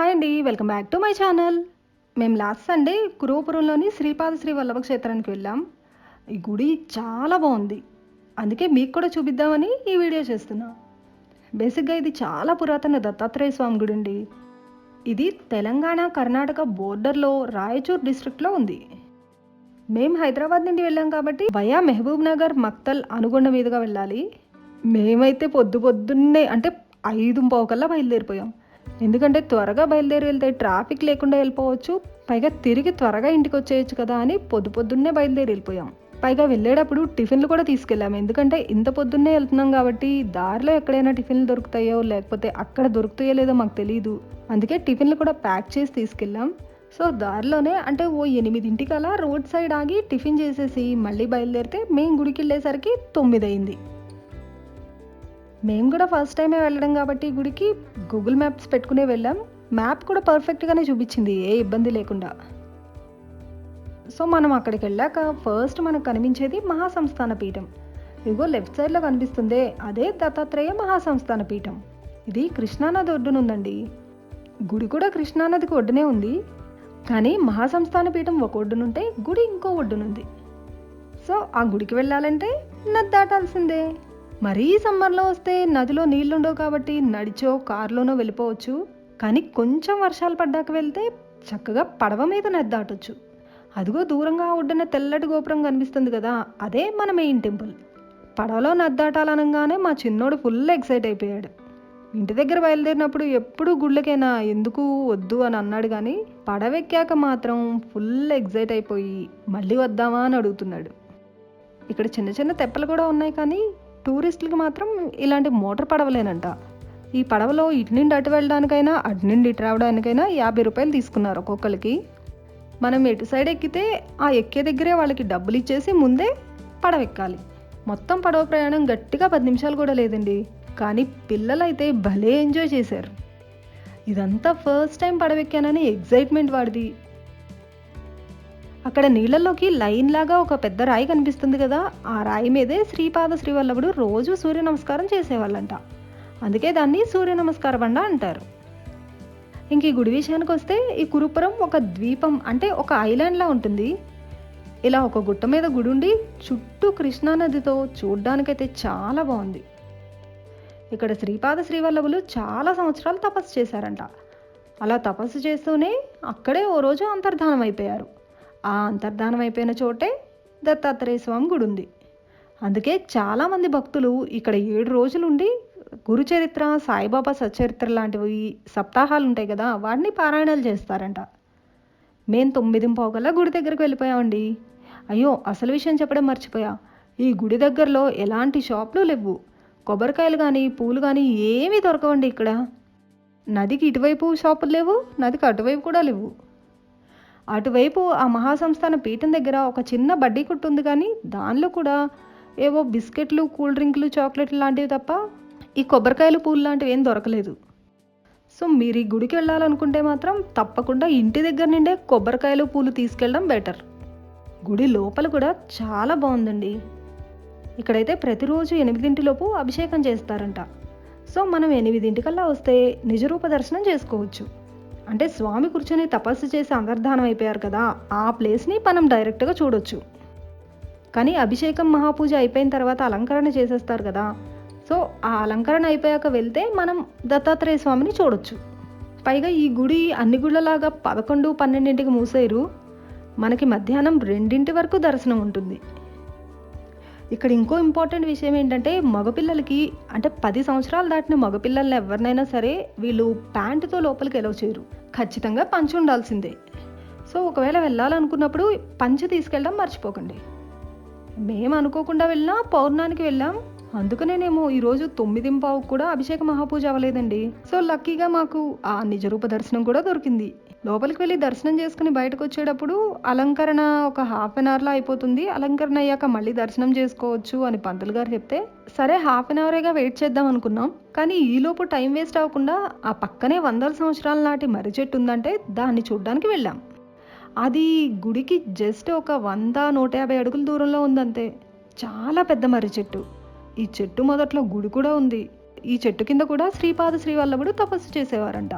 Hi అండి welcome back to my channel. మేము last Sunday కురువపురంలోని శ్రీపాద శ్రీ వల్లభ క్షేత్రానికి వెళ్ళాం. ఈ గుడి చాలా బాగుంది. అందుకే మీకు కూడా చూపిద్దామని ఈ వీడియో చేస్తున్నా. బేసిక్గా ఇది చాలా పురాతన దత్తాత్రేయ స్వామి గుడి అండి. ఇది తెలంగాణ కర్ణాటక బోర్డర్లో రాయచూర్ డిస్ట్రిక్ట్లో ఉంది. మేము హైదరాబాద్ నుండి వెళ్ళాం కాబట్టి వయా మెహబూబ్ నగర్ మక్తల్ అనుగొండ మీదుగా వెళ్ళాలి. మేమైతే పొద్దు పొద్దున్నే అంటే ఐదు పోకల్లా బయలుదేరిపోయాం. ఎందుకంటే త్వరగా బయలుదేరి వెళ్తే ట్రాఫిక్ లేకుండా వెళ్ళిపోవచ్చు. పైగా తిరిగి త్వరగా ఇంటికి వచ్చేయచ్చు కదా అని పొద్దు పొద్దున్నే బయలుదేరి వెళ్ళిపోయాం. పైగా వెళ్ళేటప్పుడు టిఫిన్లు కూడా తీసుకెళ్ళాము. ఎందుకంటే ఇంత పొద్దున్నే వెళ్తున్నాం కాబట్టి దారిలో ఎక్కడైనా టిఫిన్లు దొరుకుతాయో లేకపోతే అక్కడ దొరుకుతాయో లేదో మాకు తెలియదు అందుకే టిఫిన్లు కూడా ప్యాక్ చేసి తీసుకెళ్ళాం. సో దారిలోనే అంటే ఓ ఎనిమిదింటికి అలా రోడ్ సైడ్ ఆగి టిఫిన్ చేసేసి మళ్ళీ బయలుదేరితే మేము గుడికి వెళ్ళేసరికి తొమ్మిది అయింది మేము కూడా ఫస్ట్ టైమే వెళ్ళడం కాబట్టి గుడికి గూగుల్ మ్యాప్స్ పెట్టుకునే వెళ్ళాం. మ్యాప్ కూడా పర్ఫెక్ట్గానే చూపించింది ఏ ఇబ్బంది లేకుండా. సో మనం అక్కడికి వెళ్ళాక ఫస్ట్ మనకు కనిపించేది మహాసంస్థాన పీఠం. ఇదిగో లెఫ్ట్ సైడ్లో కనిపిస్తుందే. అదే దత్తాత్రేయ మహాసంస్థాన పీఠం. ఇది కృష్ణానది ఒడ్డునుందండి గుడి కూడా కృష్ణానదికి ఒడ్డునే ఉంది. కానీ మహాసంస్థాన పీఠం ఒక ఒడ్డునుంటే గుడి ఇంకో ఒడ్డునుంది సో ఆ గుడికి వెళ్ళాలంటే నది దాటాల్సిందే. మరీ సమ్మర్లో వస్తే నదిలో నీళ్ళుండవు కాబట్టి నడిచో కారులోనో వెళ్ళిపోవచ్చు. కానీ కొంచెం వర్షాలు పడ్డాక వెళ్తే చక్కగా పడవ మీద నది దాటొచ్చు. అదిగో దూరంగా ఒడ్డున తెల్లటి గోపురం కనిపిస్తుంది కదా అదే మన మెయిన్ టెంపుల్. పడవలో నది దాటాలనగానే మా చిన్నోడు ఫుల్ ఎక్సైట్ అయిపోయాడు. ఇంటి దగ్గర బయలుదేరినప్పుడు ఎప్పుడు గుళ్ళకైనా ఎందుకు వద్దు అని అన్నాడు కానీ పడవెక్కాక మాత్రం ఫుల్ ఎగ్జైట్ అయిపోయి మళ్ళీ వద్దామా అని అడుగుతున్నాడు. ఇక్కడ చిన్న చిన్న తెప్పలు కూడా ఉన్నాయి కానీ టూరిస్టులకి మాత్రం ఇలాంటి మోటార్ పడవలేనంట. ఈ పడవలో ఇటు నుండి అటు వెళ్ళడానికైనా అటు నుండి ఇటు రావడానికైనా యాభై రూపాయలు తీసుకున్నారు ఒక్కొక్కరికి. మనం ఎటు సైడ్ ఎక్కితే ఆ ఎక్కే దగ్గరే వాళ్ళకి డబ్బులు ఇచ్చేసి ముందే పడవ ఎక్కాలి. మొత్తం పడవ ప్రయాణం గట్టిగా పది నిమిషాలు కూడా లేదండి. కానీ పిల్లలైతే భలే ఎంజాయ్ చేశారు. ఇదంతా ఫస్ట్ టైం పడవెక్కానని ఎగ్జైట్మెంట్ వాడిది. అక్కడ నీళ్ళల్లోకి లైన్ లాగా ఒక పెద్ద రాయి కనిపిస్తుంది కదా ఆ రాయి మీదే శ్రీపాద శ్రీవల్లభుడు రోజు సూర్య నమస్కారం చేసేవాళ్ళంట. అందుకే దాన్ని సూర్య నమస్కార బండ అంటారు. ఇంక ఈ గుడి విషయానికి వస్తే ఈ కురుపురం ఒక ద్వీపం అంటే ఒక ఐలాండ్లా ఉంటుంది. ఇలా ఒక గుట్ట మీద గుడి ఉండి చుట్టూ కృష్ణానదితో చూడ్డానికైతే చాలా బాగుంది. ఇక్కడ శ్రీపాద శ్రీవల్లభులు చాలా సంవత్సరాలు తపస్సు చేశారంట. అలా తపస్సు చేస్తూనే అక్కడే ఓ రోజు అంతర్ధానం అయిపోయారు ఆ అంతర్ధానం అయిపోయిన చోటే దత్తాత్రేయ స్వామి గుడి ఉంది. అందుకే చాలామంది భక్తులు ఇక్కడ ఏడు రోజులుండి గురుచరిత్ర సాయిబాబా సచరిత్ర లాంటివి సప్తాహాలు ఉంటాయి కదా వాటిని పారాయణాలు చేస్తారంట. మేము తొమ్మిది పోగల గుడి దగ్గరికి వెళ్ళిపోయామండి. అయ్యో అసలు విషయం చెప్పడం మర్చిపోయా. ఈ గుడి దగ్గరలో ఎలాంటి షాపులు లేవు. కొబ్బరికాయలు కానీ పూలు కానీ ఏమీ దొరకవండి ఇక్కడ. నదికి ఇటువైపు షాపులు లేవు నదికి అటువైపు కూడా లేవు. అటువైపు ఆ మహాసంస్థాన పీఠం దగ్గర ఒక చిన్న బడ్డీ కొట్టు ఉంది కానీ దానిలో కూడా ఏవో బిస్కెట్లు కూల్ డ్రింక్లు చాక్లెట్లు లాంటివి తప్ప ఈ కొబ్బరికాయలు పూలు లాంటివి ఏం దొరకలేదు. సో మీరు ఈ గుడికి వెళ్ళాలనుకుంటే మాత్రం తప్పకుండా ఇంటి దగ్గర నుండే కొబ్బరికాయలు పూలు తీసుకెళ్ళడం బెటర్. గుడి లోపల కూడా చాలా బాగుందండి. ఇక్కడైతే ప్రతిరోజు ఎనిమిదింటిలోపు అభిషేకం చేస్తారంట. సో మనం ఎనిమిదింటికల్లా వస్తే నిజరూప దర్శనం చేసుకోవచ్చు. అంటే స్వామి కూర్చొని తపస్సు చేసి అంతర్ధానం అయిపోయారు కదా ఆ ప్లేస్ని మనం డైరెక్ట్గా చూడొచ్చు. కానీ అభిషేకం మహాపూజ అయిపోయిన తర్వాత అలంకరణ చేసేస్తారు కదా సో ఆ అలంకరణ అయిపోయాక వెళ్తే మనం దత్తాత్రేయ స్వామిని చూడొచ్చు. పైగా ఈ గుడి అన్ని గుళ్ళలాగా పదకొండు పన్నెండింటికి మూసేరు మనకి మధ్యాహ్నం రెండింటి వరకు దర్శనం ఉంటుంది. ఇక్కడ ఇంకో ఇంపార్టెంట్ విషయం ఏంటంటే మగపిల్లలకి అంటే పది సంవత్సరాలు దాటిన మగపిల్లల్ని ఎవరినైనా సరే వీళ్ళు ప్యాంటుతో లోపలికి ఎలా చేయరు ఖచ్చితంగా పంచి ఉండాల్సిందే. సో ఒకవేళ వెళ్ళాలనుకున్నప్పుడు పంచి తీసుకెళ్ళడం మర్చిపోకండి. మేము అనుకోకుండా వెళ్ళినా పౌర్ణానికి వెళ్ళాం. అందుకనేనేమో ఈరోజు తొమ్మిది పావుకు కూడా అభిషేక మహాపూజ అవ్వలేదండి. సో లక్కీగా మాకు ఆ నిజరూప దర్శనం కూడా దొరికింది. లోపలికి వెళ్ళి దర్శనం చేసుకుని బయటకు వచ్చేటప్పుడు అలంకరణ ఒక హాఫ్ అన్ అవర్లో అయిపోతుంది. అలంకరణ అయ్యాక మళ్ళీ దర్శనం చేసుకోవచ్చు అని పంతులు గారు చెప్తే సరే హాఫ్ అన్ అవరేగా వెయిట్ చేద్దాం అనుకున్నాం. కానీ ఈలోపు టైం వేస్ట్ అవ్వకుండా ఆ పక్కనే వందల సంవత్సరాల నాటి మర్రి చెట్టు ఉందంటే దాన్ని చూడ్డానికి వెళ్ళాం. అది గుడికి జస్ట్ ఒక వంద నూట యాభై అడుగుల దూరంలో ఉందంతే. చాలా పెద్ద మర్రి చెట్టు. ఈ చెట్టు మొదట్లో గుడి కూడా ఉంది. ఈ చెట్టు కింద కూడా శ్రీపాద శ్రీవల్లభుడు తపస్సు చేసేవారంట.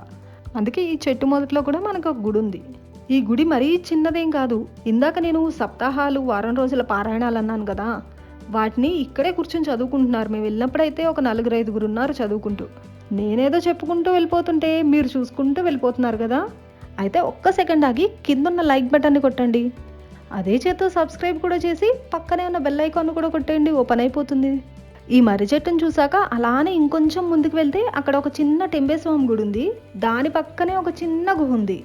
అందుకే ఈ చెట్టు మొదట్లో కూడా మనకు ఒక గుడి ఉంది. ఈ గుడి మరీ చిన్నదేం కాదు. ఇందాక నేను సప్తాహాలు వారం రోజుల పారాయణాలు అన్నాను కదా. వాటిని ఇక్కడే కూర్చొని చదువుకుంటున్నారు. మేము వెళ్ళినప్పుడైతే ఒక నలుగురు ఐదుగురు ఉన్నారు చదువుకుంటూ. నేనేదో చెప్పుకుంటూ వెళ్ళిపోతుంటే మీరు చూసుకుంటూ వెళ్ళిపోతున్నారు కదా. అయితే ఒక్క సెకండ్ ఆగి కింద ఉన్న లైక్ బటన్ని కొట్టండి. అదే చేత్తో సబ్స్క్రైబ్ కూడా చేసి పక్కనే ఉన్న బెల్ ఐకాన్ కూడా కొట్టేయండి. ఓపెన్ అయిపోతుంది. ఈ మర్రి చెట్టును చూసాక అలానే ఇంకొంచెం ముందుకు వెళ్తే అక్కడ ఒక చిన్న టెంబేస్వామి గుడి ఉంది. దాని పక్కనే ఒక చిన్న గుహ ఉంది.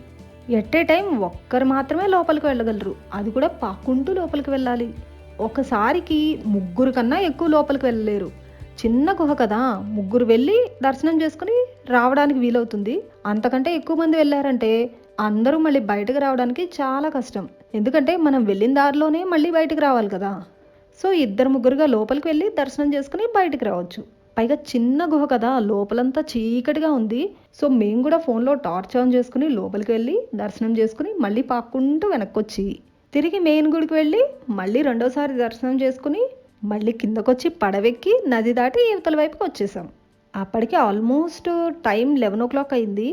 ఎట్టే టైం ఒక్కరు మాత్రమే లోపలికి వెళ్ళగలరు. అది కూడా పాక్కుంటూ లోపలికి వెళ్ళాలి. ఒకసారికి ముగ్గురు కన్నా ఎక్కువ లోపలికి వెళ్ళలేరు. చిన్న గుహ కదా. ముగ్గురు వెళ్ళి దర్శనం చేసుకుని రావడానికి వీలవుతుంది. అంతకంటే ఎక్కువ మంది వెళ్ళారంటే అందరూ మళ్ళీ బయటకు రావడానికి చాలా కష్టం. ఎందుకంటే మనం వెళ్ళిన దారిలోనే మళ్ళీ బయటకు రావాలి కదా. సో ఇద్దరు ముగ్గురుగా లోపలికి వెళ్ళి దర్శనం చేసుకుని బయటికి రావచ్చు. పైగా చిన్న గుహ కదా లోపలంతా చీకటిగా ఉంది. సో మేము కూడా ఫోన్లో టార్చ్ ఆన్ చేసుకుని లోపలికి వెళ్ళి దర్శనం చేసుకుని మళ్ళీ పాక్కుంటూ వెనక్కి వచ్చి తిరిగి మెయిన్ గుడికి వెళ్ళి మళ్ళీ రెండోసారి దర్శనం చేసుకుని మళ్ళీ కిందకొచ్చి పడవెక్కి నది దాటి యువతల వైపుకి వచ్చేసాం. అప్పటికి almost time eleven o'clock అయింది.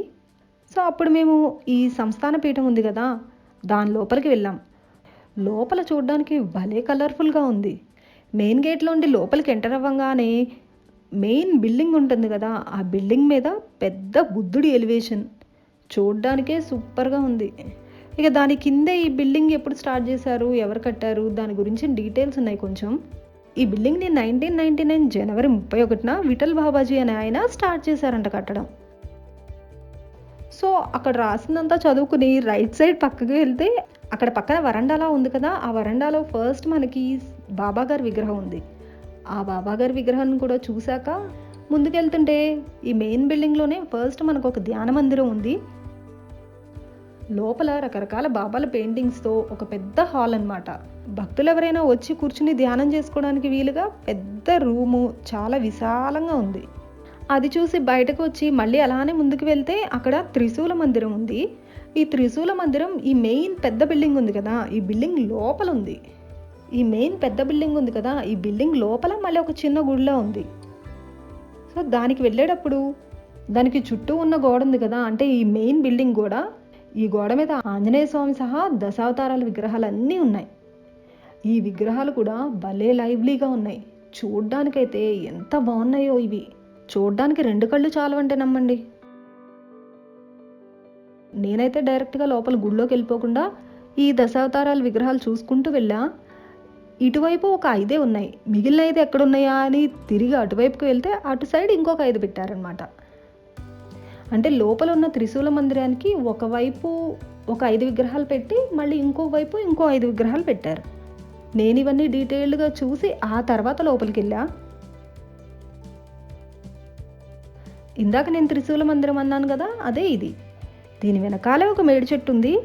సో అప్పుడు మేము ఈ సంస్థాన పీఠం ఉంది కదా దాని లోపలికి వెళ్ళాం. లోపల చూడడానికి భలే కలర్ఫుల్గా ఉంది. మెయిన్ గేట్లో ఉండి లోపలికి ఎంటర్ అవ్వగానే మెయిన్ బిల్డింగ్ ఉంటుంది కదా ఆ బిల్డింగ్ మీద పెద్ద బుద్ధుడి ఎలివేషన్. చూడ్డానికే సూపర్గా ఉంది. ఇక దాని కిందే ఈ బిల్డింగ్ ఎప్పుడు స్టార్ట్ చేశారు ఎవరు కట్టారు దాని గురించి డీటెయిల్స్ ఉన్నాయి కొంచెం. ఈ బిల్డింగ్ని నైన్టీన్ నైన్టీ నైన్ జనవరి ముప్పై ఒకటిన విఠల్ బాబాజీ అనే ఆయన స్టార్ట్ చేశారంట కట్టడం. సో అక్కడ రాసిందంతా చదువుకుని రైట్ సైడ్ పక్కకి వెళ్తే అక్కడ పక్కన వరండాలా ఉంది కదా ఆ వరండాలో ఫస్ట్ మనకి బాబా గారి విగ్రహం ఉంది. ఆ బాబా గారి కూడా చూశాక ముందుకెళ్తుంటే ఈ మెయిన్ బిల్డింగ్లోనే ఫస్ట్ మనకు ఒక ధ్యాన మందిరం ఉంది. లోపల రకరకాల బాబాల పెయింటింగ్స్తో ఒక పెద్ద హాల్ అన్నమాట. భక్తులు ఎవరైనా వచ్చి కూర్చుని ధ్యానం చేసుకోవడానికి వీలుగా పెద్ద రూము చాలా విశాలంగా ఉంది. అది చూసి బయటకు వచ్చి మళ్ళీ అలానే ముందుకు వెళ్తే అక్కడ త్రిశూల మందిరం ఉంది. ఈ త్రిశూల మందిరం ఈ మెయిన్ పెద్ద బిల్డింగ్ ఉంది కదా ఈ బిల్డింగ్ లోపల ఉంది. ఈ మెయిన్ పెద్ద బిల్డింగ్ ఉంది కదా ఈ బిల్డింగ్ లోపల మళ్ళీ ఒక చిన్న గుడిలో ఉంది. సో దానికి వెళ్ళేటప్పుడు దానికి చుట్టూ ఉన్న గోడ ఉంది కదా అంటే ఈ మెయిన్ బిల్డింగ్ కూడా ఈ గోడ మీద ఆంజనేయ స్వామి సహా దశావతారాల విగ్రహాలు అన్నీ ఉన్నాయి. ఈ విగ్రహాలు కూడా భలే లైవ్లీగా ఉన్నాయి. చూడ్డానికైతే ఎంత బాగున్నాయో ఇవి. చూడ్డానికి రెండు కళ్ళు చాలవంటే నమ్మండి. నేనైతే డైరెక్ట్గా లోపల గుళ్ళోకి వెళ్ళిపోకుండా ఈ దశావతారాల విగ్రహాలు చూసుకుంటూ వెళ్ళా. ఇటువైపు ఒక ఐదే ఉన్నాయి. మిగిలిన ఐదు ఎక్కడున్నాయా అని తిరిగి అటువైపుకి వెళ్తే అటు సైడ్ ఇంకొక ఐదు పెట్టారనమాట అంటే లోపల ఉన్న త్రిశూల మందిరానికి ఒకవైపు ఒక ఐదు విగ్రహాలు పెట్టి మళ్ళీ ఇంకో వైపు ఇంకో ఐదు విగ్రహాలు పెట్టారు. నేను ఇవన్నీ డీటెయిల్డ్గా చూసి ఆ తర్వాత లోపలికి వెళ్ళా. ఇందాక నేను త్రిశూల మందిరం అన్నాను కదా అదే ఇది. దీని వెనకాలే ఒక మేడి చెట్టు ఉంది.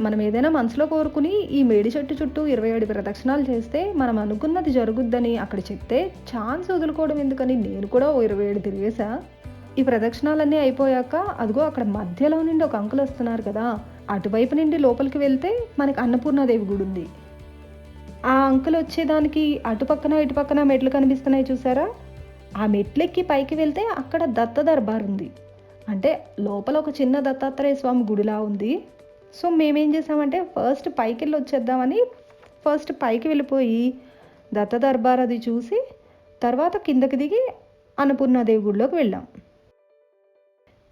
మనం ఏదైనా మనసులో కోరుకుని ఈ మేడి చెట్టు చుట్టూ ఇరవై ఏడు ప్రదక్షిణాలు చేస్తే మనం అనుకున్నది జరుగుద్దని అక్కడ చెప్తే ఛాన్స్ వదులుకోవడం ఎందుకని నేను కూడా ఓ ఇరవై ఏడు తిరిగేశా. ఈ ప్రదక్షిణాలన్నీ అయిపోయాక అదిగో అక్కడ మధ్యలో నుండి ఒక అంకుల్ వస్తున్నారు కదా అటువైపు నుండి లోపలికి వెళ్తే మనకి అన్నపూర్ణాదేవి గుడి ఉంది. ఆ అంకుల్ వచ్చేదానికి అటు పక్కన ఇటు పక్కన మెట్లు కనిపిస్తున్నాయి చూసారా ఆ మెట్లెక్కి పైకి వెళ్తే అక్కడ దత్త దర్బార్ ఉంది. అంటే లోపల ఒక చిన్న దత్తాత్రేయ స్వామి గుడిలా ఉంది. సో మేమేం చేసామంటే ఫస్ట్ పైకి వెళ్ళి వచ్చేద్దామని ఫస్ట్ పైకి వెళ్ళిపోయి దత్త దర్బార్ అది చూసి తర్వాత కిందకి దిగి అన్నపూర్ణాదేవి గుడిలోకి వెళ్ళాం.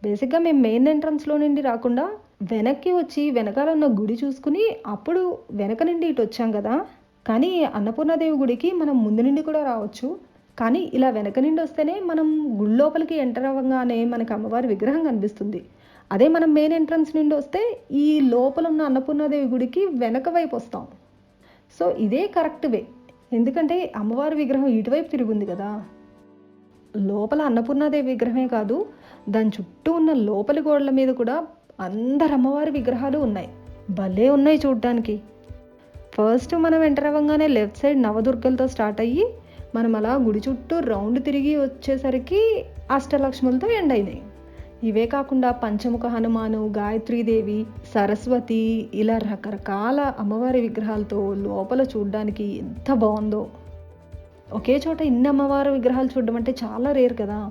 బేసిక్గా మేము మెయిన్ ఎంట్రన్స్లో నుండి రాకుండా వెనక్కి వచ్చి వెనకాల ఉన్న గుడి చూసుకుని అప్పుడు వెనక నుండి ఇటు వచ్చాం కదా. కానీ అన్నపూర్ణాదేవి గుడికి మనం ముందు నుండి కూడా రావచ్చు. కానీ ఇలా వెనక నుండి వస్తేనే మనం గుడి లోపలికి ఎంటర్ అవ్వగానే మనకి అమ్మవారి విగ్రహం కనిపిస్తుంది. అదే మనం మెయిన్ ఎంట్రన్స్ నుండి వస్తే ఈ లోపల ఉన్న అన్నపూర్ణాదేవి గుడికి వెనక వైపు వస్తాం. సో ఇదే కరెక్ట్ వే ఎందుకంటే అమ్మవారి విగ్రహం ఇటువైపు తిరుగుంది కదా. లోపల అన్నపూర్ణాదేవి విగ్రహమే కాదు దాని చుట్టూ ఉన్న లోపలి గోడల మీద కూడా అందరు అమ్మవారి విగ్రహాలు ఉన్నాయి. భలే ఉన్నాయి చూడ్డానికి. ఫస్ట్ మనం ఎంటర్ అవ్వగానే లెఫ్ట్ సైడ్ నవదుర్గలతో స్టార్ట్ అయ్యి మనం అలా గుడి చుట్టూ రౌండ్ తిరిగి వచ్చేసరికి అష్టలక్ష్ములతో ఎండ్ అయినాయి ఇవే కాకుండా పంచముఖ హనుమాను గాయత్రీదేవి సరస్వతి ఇలా రకరకాల అమ్మవారి విగ్రహాలతో లోపల చూడడానికి ఎంత బాగుందో. ఒకే చోట ఇన్ని అమ్మవారి విగ్రహాలు చూడడం అంటే చాలా రేర్ కదా.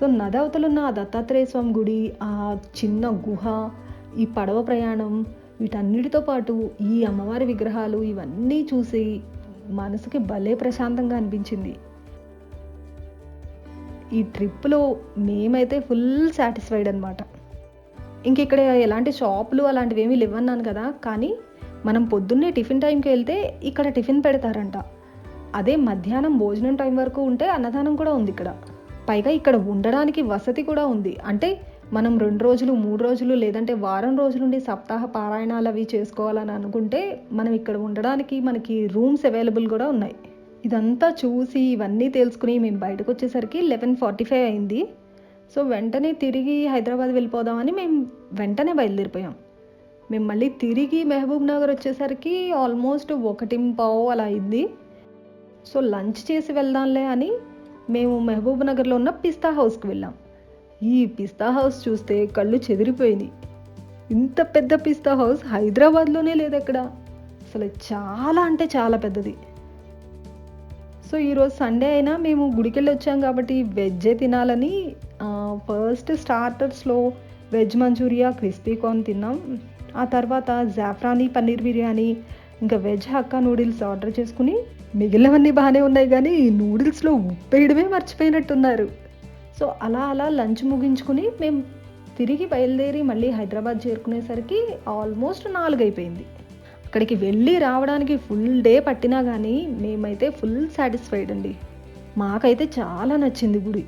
సో నదవతలున్న ఆ దత్తాత్రేయ స్వామి గుడి ఆ చిన్న గుహ ఈ పడవ ప్రయాణం వీటన్నిటితో పాటు ఈ అమ్మవారి విగ్రహాలు ఇవన్నీ చూసి మనసుకి భలే ప్రశాంతంగా అనిపించింది. ఈ ట్రిప్లో మేమైతే ఫుల్ సాటిస్ఫైడ్ అనమాట ఇంక ఇక్కడ ఎలాంటి షాపులు అలాంటివి ఏమీ లేవన్నాను కదా కానీ మనం పొద్దున్నే టిఫిన్ టైంకి వెళ్తే ఇక్కడ టిఫిన్ పెడతారంట. అదే మధ్యాహ్నం భోజనం టైం వరకు ఉంటే అన్నదానం కూడా ఉంది ఇక్కడ. పైగా ఇక్కడ ఉండడానికి వసతి కూడా ఉంది. అంటే మనం రెండు రోజులు మూడు రోజులు లేదంటే వారం రోజులుండి సప్తాహ పారాయణాలు అవి చేసుకోవాలని అనుకుంటే మనం ఇక్కడ ఉండడానికి మనకి రూమ్స్ అవైలబుల్ కూడా ఉన్నాయి. ఇదంతా చూసి ఇవన్నీ తెలుసుకుని మేము బయటకు వచ్చేసరికి లెవెన్ ఫార్టీ ఫైవ్ అయింది. సో వెంటనే తిరిగి హైదరాబాద్ వెళ్ళిపోదామని మేము వెంటనే బయలుదేరిపోయాం. మేము మళ్ళీ తిరిగి మహబూబ్ నగర్ వచ్చేసరికి ఆల్మోస్ట్ ఒకటి పావు అలా అయింది. సో లంచ్ చేసి వెళ్దాంలే అని మేము మహబూబ్ నగర్లో ఉన్న పిస్తా హౌస్కి వెళ్ళాం. ఈ పిస్తా హౌస్ చూస్తే కళ్ళు చెదిరిపోయినాయి ఇంత పెద్ద పిస్తా హౌస్ హైదరాబాద్లోనే లేదు అక్కడ అసలు చాలా అంటే చాలా పెద్దది. సో ఈరోజు సండే అయినా మేము గుడికెళ్ళి వచ్చాం కాబట్టి వెజ్జే తినాలని ఫస్ట్ స్టార్టర్స్లో వెజ్ మంచూరియా క్రిస్పీ కార్న్ తిన్నాం. ఆ తర్వాత జాఫ్రానీ పన్నీర్ బిర్యానీ ఇంకా వెజ్ హక్కా నూడిల్స్ ఆర్డర్ చేసుకుని మిగిలినవన్నీ బాగానే ఉన్నాయి కానీ ఈ నూడిల్స్లో ఉప్పేయడమే మర్చిపోయినట్టున్నారు. సో అలా అలా లంచ్ ముగించుకుని మేము తిరిగి బయలుదేరి మళ్ళీ హైదరాబాద్ చేరుకునేసరికి ఆల్మోస్ట్ నాలుగు అయిపోయింది అక్కడికి వెళ్ళి రావడానికి ఫుల్ డే పట్టినా కానీ మేమైతే ఫుల్ సాటిస్ఫైడ్ అండి. మాకైతే చాలా నచ్చింది గుడి.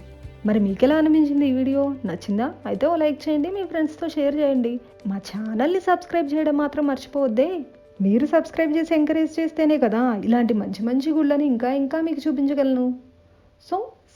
మరి మీకు ఎలా అనిపించింది ఈ వీడియో? నచ్చిందా? అయితే ఓ లైక్ చేయండి మీ ఫ్రెండ్స్తో షేర్ చేయండి. మా ఛానల్ని సబ్స్క్రైబ్ చేయడం మాత్రం మర్చిపోవద్దే. మీరు సబ్స్క్రైబ్ చేసి ఎంకరేజ్ చేస్తేనే కదా ఇలాంటి మంచి మంచి గుళ్ళని ఇంకా ఇంకా మీకు చూపించగలను. సో